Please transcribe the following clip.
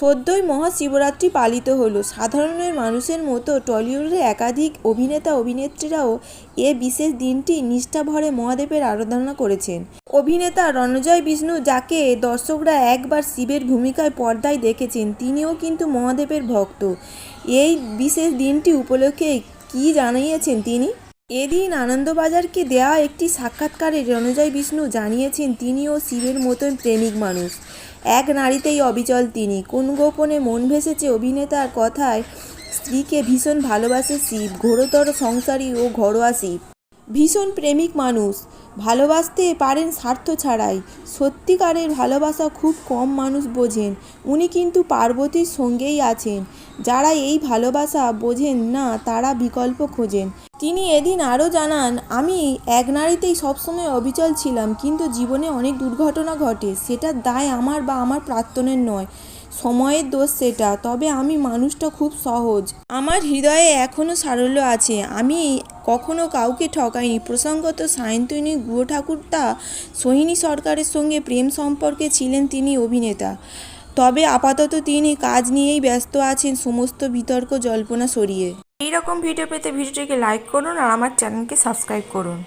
সদ্যই মহাশিবরাত্রি পালিত হলো। সাধারণের মানুষের মতো টলিউডের একাধিক অভিনেতা, অভিনেত্রীরাও এ বিশেষ দিনটি নিষ্ঠাভরে মহাদেবের আরাধনা করেছেন। অভিনেতা রণজয় বিষ্ণু, যাকে দর্শকরা একবার শিবের ভূমিকায় পর্দায় দেখেছেন, তিনিও কিন্তু মহাদেবের ভক্ত। এই বিশেষ দিনটি উপলক্ষে কী জানিয়েছেন তিনি? এদিন আনন্দবাজারকে দেওয়া একটি সাক্ষাৎকারে রণজয় বিষ্ণু জানিয়েছেন তিনিও শিবের মতন প্রেমিক মানুষ। এক নারীতেই অবিচল তিনি। কোন গোপনে মন ভেসেছে অভিনেতার কথায়, স্ত্রীকে ভীষণ ভালোবাসে শিব, ঘোরতর সংসারী ও ঘরোয়া শিব। ভীষণ প্রেমিক মানুষ। ভালোবাসতে পারেন স্বার্থ ছাড়াই। সত্যিকারের ভালোবাসা খুব কম মানুষ বোঝেন। উনি কিন্তু পার্বতীর সঙ্গেই আছেন। যারা এই ভালোবাসা বোঝেন না, তারা বিকল্প খোঁজেন। তিনি এদিন আরও জানান, আমি এক নারীতেই সবসময় অবিচল ছিলাম, কিন্তু জীবনে অনেক দুর্ঘটনা ঘটে। সেটার দায় আমার বা আমার প্রাক্তনের নয়। সময়ের দোষ সেটা। তবে আমি মানুষটা খুব সহজ। আমার হৃদয়ে এখনও সারল্য আছে। আমি কখনো কাউকে ঠকাইনি। প্রসঙ্গত সায়ন্তনী গুহ ঠাকুরতা সোহিনী সরকারের সঙ্গে প্রেম সম্পর্কে ছিলেন তিনি অভিনেতা। তবে আপাতত তিনি কাজ নিয়েই ব্যস্ত আছেন, সমস্ত বিতর্ক, জল্পনা সরিয়ে। এই রকম ভিডিও পেতে ভিডিওটিকে লাইক করুন আর আমার চ্যানেলকে সাবস্ক্রাইব করুন।